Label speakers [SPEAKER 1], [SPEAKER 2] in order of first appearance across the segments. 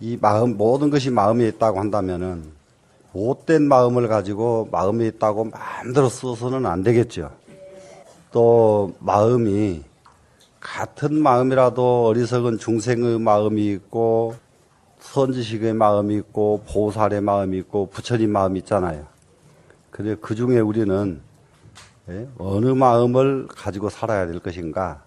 [SPEAKER 1] 이 마음 모든 것이 마음에 있다고 한다면은 못된 마음을 가지고 마음에 있다고 마음대로 써서는 안 되겠죠. 또 마음이 같은 마음이라도 어리석은 중생의 마음이 있고 선지식의 마음이 있고 보살의 마음이 있고 부처님 마음이 있잖아요. 근데 그 중에 우리는 예, 어느 마음을 가지고 살아야 될 것인가?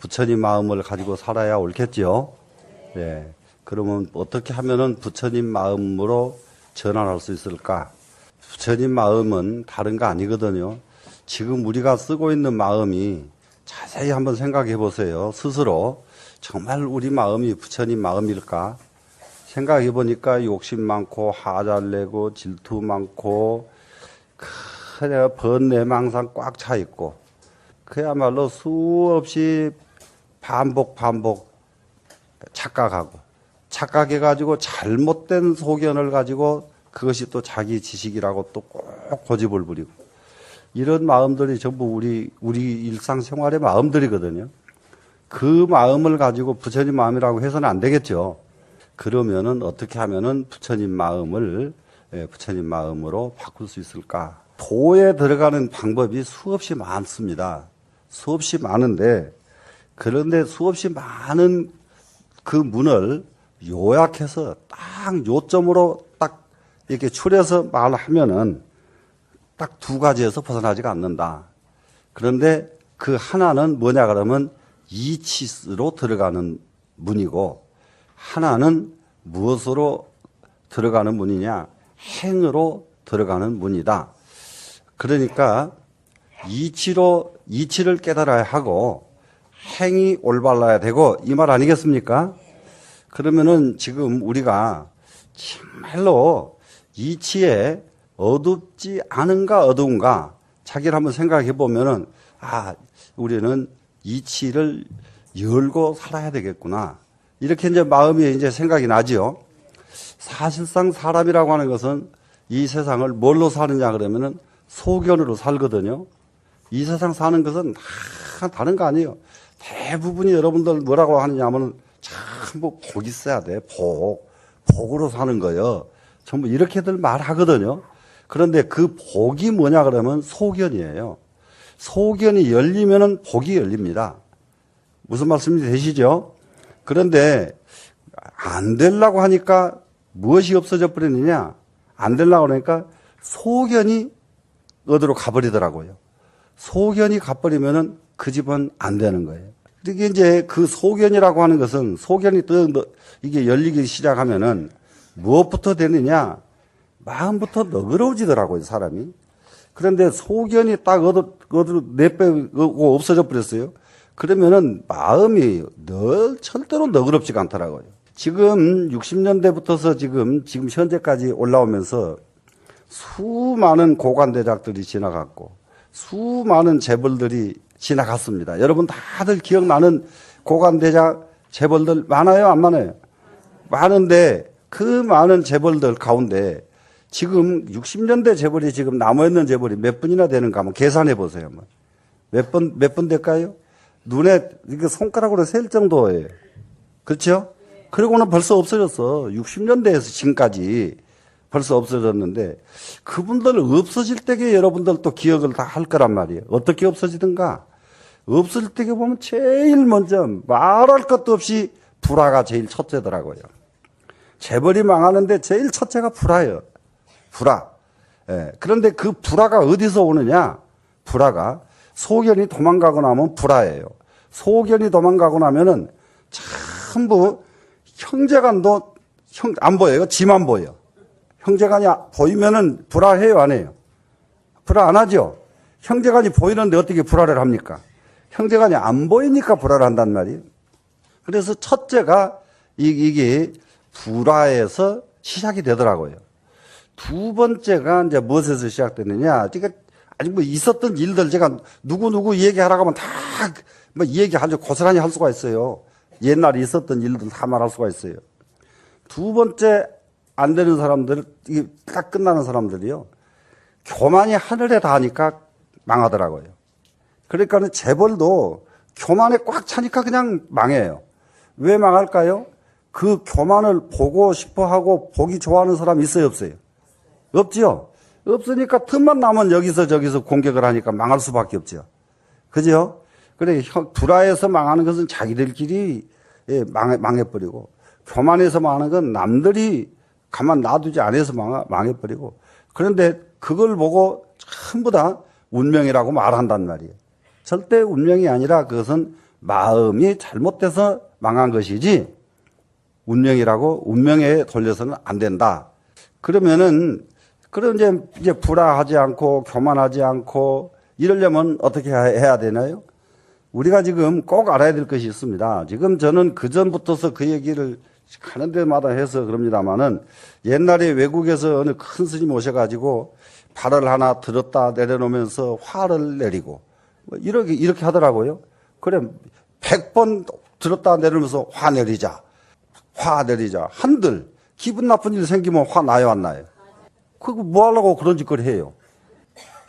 [SPEAKER 1] 부처님 마음을 가지고 살아야 옳겠지요. 예. 그러면 어떻게 하면은 부처님 마음으로 전환할 수 있을까? 부처님 마음은 다른 거 아니거든요. 지금 우리가 쓰고 있는 마음이 자세히 한번 생각해 보세요. 스스로 정말 우리 마음이 부처님 마음일까? 생각해 보니까 욕심 많고 하잘 내고 질투 많고 그냥 번뇌 망상 꽉 차 있고 그야말로 수없이 반복 반복 착각하고 착각해 가지고 잘못된 소견을 가지고 그것이 또 자기 지식이라고 또 꼭 고집을 부리고 이런 마음들이 전부 우리 우리 일상생활의 마음들이거든요. 그 마음을 가지고 부처님 마음이라고 해서는 안 되겠죠. 그러면은 어떻게 하면은 부처님 마음을 예, 부처님 마음으로 바꿀 수 있을까? 도에 들어가는 방법이 수없이 많습니다. 수없이 많은데 그런데 수없이 많은 그 문을 요약해서 딱 요점으로 딱 이렇게 추려서 말하면은 딱 두 가지에서 벗어나지가 않는다. 그런데 그 하나는 뭐냐 그러면 이치스로 들어가는 문이고 하나는 무엇으로 들어가는 문이냐 행으로 들어가는 문이다. 그러니까 이치로 이치를 깨달아야 하고 행이 올바라야 되고 이 말 아니겠습니까? 그러면은 지금 우리가 정말로 이치에 어둡지 않은가 어두운가 자기를 한번 생각해 보면은 아 우리는 이치를 열고 살아야 되겠구나 이렇게 이제 마음이 이제 생각이 나지요. 사실상 사람이라고 하는 것은 이 세상을 뭘로 사느냐 그러면은 소견으로 살거든요. 이 세상 사는 것은 다 다른 거 아니에요. 대부분이 여러분들 뭐라고 하느냐 하면 은 전부 복 있어야 돼. 복. 복으로 사는 거예요. 전부 이렇게들 말하거든요. 그런데 그 복이 뭐냐 그러면 소견이에요. 소견이 열리면은 복이 열립니다. 무슨 말씀이 되시죠? 그런데 안 되려고 하니까 무엇이 없어져 버리느냐? 안 되려고 그러니까 소견이 어디로 가버리더라고요. 소견이 가버리면은 그 집은 안 되는 거예요. 이게 이제 그 소견이라고 하는 것은 소견이 또 이게 열리기 시작하면은 무엇부터 되느냐? 마음부터 너그러워지더라고요, 사람이. 그런데 소견이 딱 어디, 어디로 내빼고 없어져 버렸어요. 그러면은 마음이 늘 절대로 너그럽지가 않더라고요. 지금 60년대부터서 지금, 지금 현재까지 올라오면서 수많은 고관 대작들이 지나갔고 수많은 재벌들이 지나갔습니다. 여러분 다들 기억나는 고관대작 재벌들 많아요? 안 많아요? 많은데 그 많은 재벌들 가운데 지금 60년대 재벌이 지금 남아있는 재벌이 몇 분이나 되는가 한번 계산해 보세요. 몇 번, 몇분 될까요? 눈에 손가락으로 셀 정도예요. 그렇죠? 그리고는 벌써 없어졌어. 60년대에서 지금까지 벌써 없어졌는데 그분들 없어질 때게 여러분들 또 기억을 다 할 거란 말이에요. 어떻게 없어지든가. 없을 때게 보면 제일 먼저 말할 것도 없이 불화가 제일 첫째더라고요. 재벌이 망하는데 제일 첫째가 불화예요. 불화. 예. 그런데 그 불화가 어디서 오느냐? 불화가 소견이 도망가고 나면 불화예요. 소견이 도망가고 나면은 전부 형제간도 형, 안 보여요. 지만 보여. 형제간이 보이면은 불화해요, 안 해요? 불화 안 하죠? 형제간이 보이는데 어떻게 불화를 합니까? 형제간이 안 보이니까 불화를 한단 말이에요. 그래서 첫째가 이- 이게 불화에서 시작이 되더라고요. 두 번째가 이제 무엇에서 시작됐느냐? 그러니까 아직 뭐 있었던 일들 제가 누구 누구 얘기하라고 하면 다뭐 얘기하죠. 고스란히 할 수가 있어요. 옛날에 있었던 일들 다 말할 수가 있어요. 두 번째 안 되는 사람들, 이게 딱 끝나는 사람들이요. 교만이 하늘에 닿으니까 망하더라고요. 그러니까는 재벌도 교만에 꽉 차니까 그냥 망해요. 왜 망할까요? 그 교만을 보고 싶어 하고 보기 좋아하는 사람 있어요, 없어요? 없지요? 없으니까 틈만 나면 여기서 저기서 공격을 하니까 망할 수밖에 없죠. 그죠? 그래, 형, 불화해서 망하는 것은 자기들끼리 예, 망해, 망해버리고, 교만해서 망하는 건 남들이 가만 놔두지 않아서 망하, 망해버리고, 그런데 그걸 보고 전부 다 운명이라고 말한단 말이에요. 절대 운명이 아니라 그것은 마음이 잘못돼서 망한 것이지, 운명이라고 운명에 돌려서는 안 된다. 그러면은 그럼 이제 이제 불화하지 않고 교만하지 않고 이러려면 어떻게 해야 되나요? 우리가 지금 꼭 알아야 될 것이 있습니다. 지금 저는 그 전부터서 그 얘기를 가는 데마다 해서 그럽니다만은 옛날에 외국에서 어느 큰 스님 오셔가지고 발을 하나 들었다 내려놓으면서 화를 내리고 뭐 이렇게 이렇게 하더라고요. 그래 백번 들었다 내려놓으면서 화 내리자. 화 내리자. 한들 기분 나쁜 일 생기면 화 나요 안 나요? 그거 뭐 하려고 그런 짓걸 해요?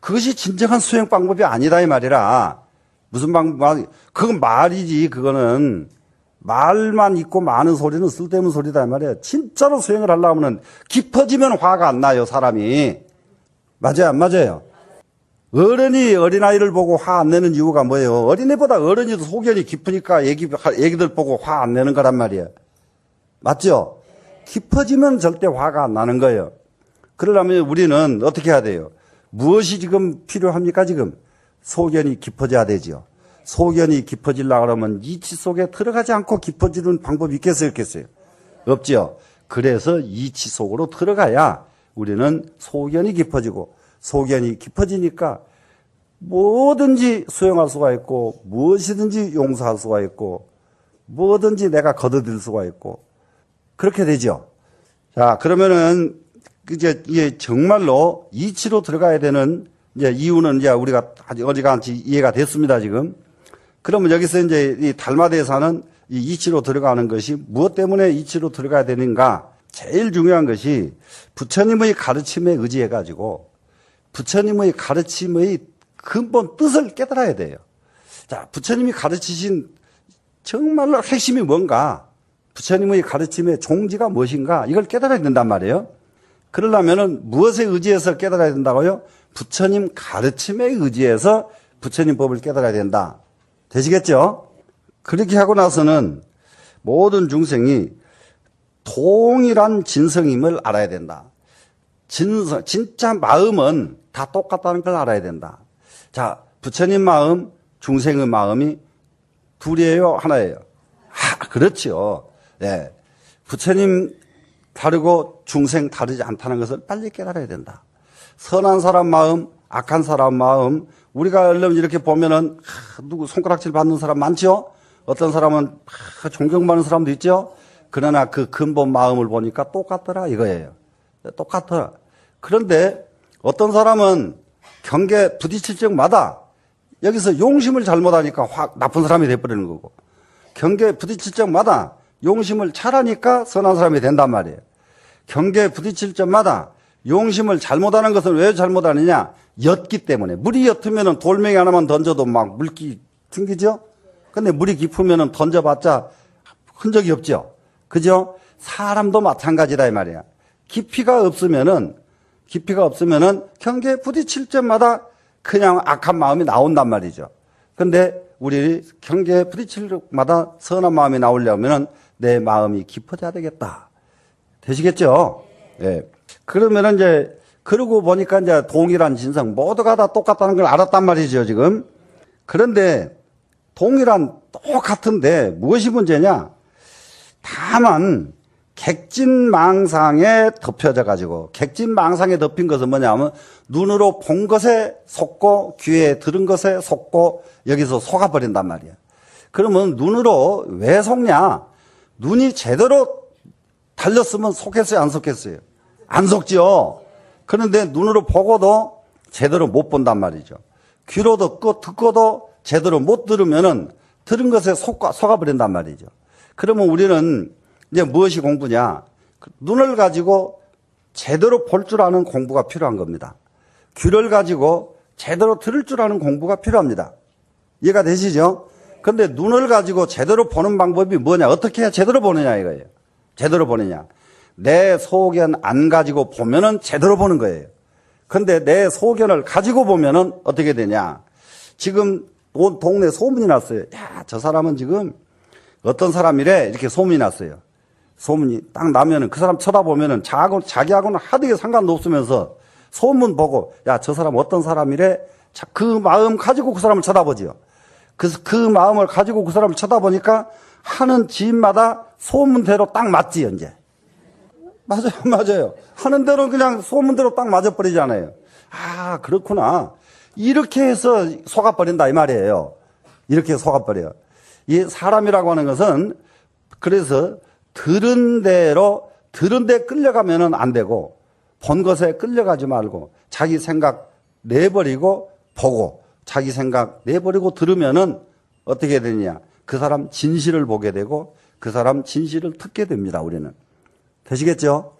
[SPEAKER 1] 그것이 진정한 수행 방법이 아니다 이 말이라. 무슨 방법? 그건 말이지. 그거는 말만 있고 많은 소리는 쓸데없는 소리다 이 말이야. 진짜로 수행을 하려면은 깊어지면 화가 안 나요 사람이. 맞아요 안 맞아요? 어른이 어린아이를 보고 화 안 내는 이유가 뭐예요? 어린애보다 어른이 더 소견이 깊으니까 애기, 애기들 보고 화 안 내는 거란 말이에요. 맞죠? 깊어지면 절대 화가 안 나는 거예요. 그러려면 우리는 어떻게 해야 돼요? 무엇이 지금 필요합니까, 지금? 소견이 깊어져야 되죠. 소견이 깊어지려고 그러면 이치 속에 들어가지 않고 깊어지는 방법이 있겠어요, 없겠어요? 없죠. 그래서 이치 속으로 들어가야 우리는 소견이 깊어지고 소견이 깊어지니까 뭐든지 수용할 수가 있고 무엇이든지 용서할 수가 있고 뭐든지 내가 거둬들 수가 있고 그렇게 되죠. 자, 그러면은 이제 이게 정말로 이치로 들어가야 되는 이제 이유는 이제 우리가 어지간히 이해가 됐습니다, 지금. 그러면 여기서 이제 이 달마대에서는 이 이치로 들어가는 것이 무엇 때문에 이치로 들어가야 되는가? 제일 중요한 것이 부처님의 가르침에 의지해 가지고 부처님의 가르침의 근본 뜻을 깨달아야 돼요. 자, 부처님이 가르치신 정말로 핵심이 뭔가? 부처님의 가르침의 종지가 무엇인가? 이걸 깨달아야 된단 말이에요. 그러려면은 무엇에 의지해서 깨달아야 된다고요? 부처님 가르침에 의지해서 부처님 법을 깨달아야 된다. 되시겠죠? 그렇게 하고 나서는 모든 중생이 동일한 진성임을 알아야 된다. 진성, 진짜 마음은 다 똑같다는 걸 알아야 된다. 자, 부처님 마음, 중생의 마음이 둘이에요? 하나예요? 하, 그렇죠. 네. 부처님 다르고 중생 다르지 않다는 것을 빨리 깨달아야 된다. 선한 사람 마음, 악한 사람 마음, 우리가 얼른 이렇게 보면은, 하, 누구 손가락질 받는 사람 많죠? 어떤 사람은 하, 존경받는 사람도 있죠? 그러나 그 근본 마음을 보니까 똑같더라 이거예요. 똑같더라. 그런데 어떤 사람은 경계 부딪힐 적마다 여기서 용심을 잘못하니까 확 나쁜 사람이 돼버리는 거고 경계 부딪힐 적마다 용심을 차라니까 선한 사람이 된단 말이에요. 경계 부딪힐 적마다 용심을 잘못하는 것은 왜 잘못하느냐? 옅기 때문에. 물이 옅으면 돌멩이 하나만 던져도 막 물기 튕기죠? 근데 물이 깊으면 던져봤자 흔적이 없죠? 그죠? 사람도 마찬가지다, 이 말이야. 깊이가 없으면은, 깊이가 없으면은 경계에 부딪힐 때마다 그냥 악한 마음이 나온단 말이죠. 근데 우리 경계에 부딪힐 때마다 선한 마음이 나오려면은 내 마음이 깊어져야 되겠다. 되시겠죠? 예. 네. 그러면은 이제, 그러고 보니까 이제 동일한 진성, 모두가 다 똑같다는 걸 알았단 말이죠, 지금. 그런데 동일한 똑같은데 무엇이 문제냐? 다만 객진망상에 덮여져 가지고 객진망상에 덮인 것은 뭐냐면 눈으로 본 것에 속고 귀에 들은 것에 속고 여기서 속아 버린단 말이야. 그러면 눈으로 왜 속냐? 눈이 제대로 달렸으면 속겠어요, 안 속겠어요? 안 속지요. 그런데 눈으로 보고도 제대로 못 본단 말이죠. 귀로 듣고 듣고도 제대로 못 들으면은 들은 것에 속아, 속아 버린단 말이죠. 그러면 우리는 이제 무엇이 공부냐? 눈을 가지고 제대로 볼 줄 아는 공부가 필요한 겁니다. 귀를 가지고 제대로 들을 줄 아는 공부가 필요합니다. 이해가 되시죠? 근데 눈을 가지고 제대로 보는 방법이 뭐냐? 어떻게 해야 제대로 보느냐 이거예요. 제대로 보느냐. 내 소견 안 가지고 보면은 제대로 보는 거예요. 근데 내 소견을 가지고 보면은 어떻게 되냐. 지금 온 동네 소문이 났어요. 야, 저 사람은 지금 어떤 사람이래 이렇게 소문이 났어요. 소문이 딱 나면은 그 사람 쳐다보면은 자하고 자기하고는 하등에 상관도 없으면서 소문 보고 야 저 사람 어떤 사람이래 자, 그 마음 가지고 그 사람을 쳐다보지요. 그래서 그 마음을 가지고 그 사람을 쳐다보니까 하는 짓마다 소문대로 딱 맞지요 이제. 맞아요, 맞아요. 하는 대로 그냥 소문대로 딱 맞아버리잖아요. 아, 그렇구나. 이렇게 해서 속아버린다, 이 말이에요. 이렇게 속아버려요. 이 사람이라고 하는 것은 그래서 들은 대로, 들은 데 끌려가면은 안 되고, 본 것에 끌려가지 말고, 자기 생각 내버리고, 보고, 자기 생각 내버리고 들으면은 어떻게 되느냐. 그 사람 진실을 보게 되고, 그 사람 진실을 듣게 됩니다, 우리는. 되시겠죠?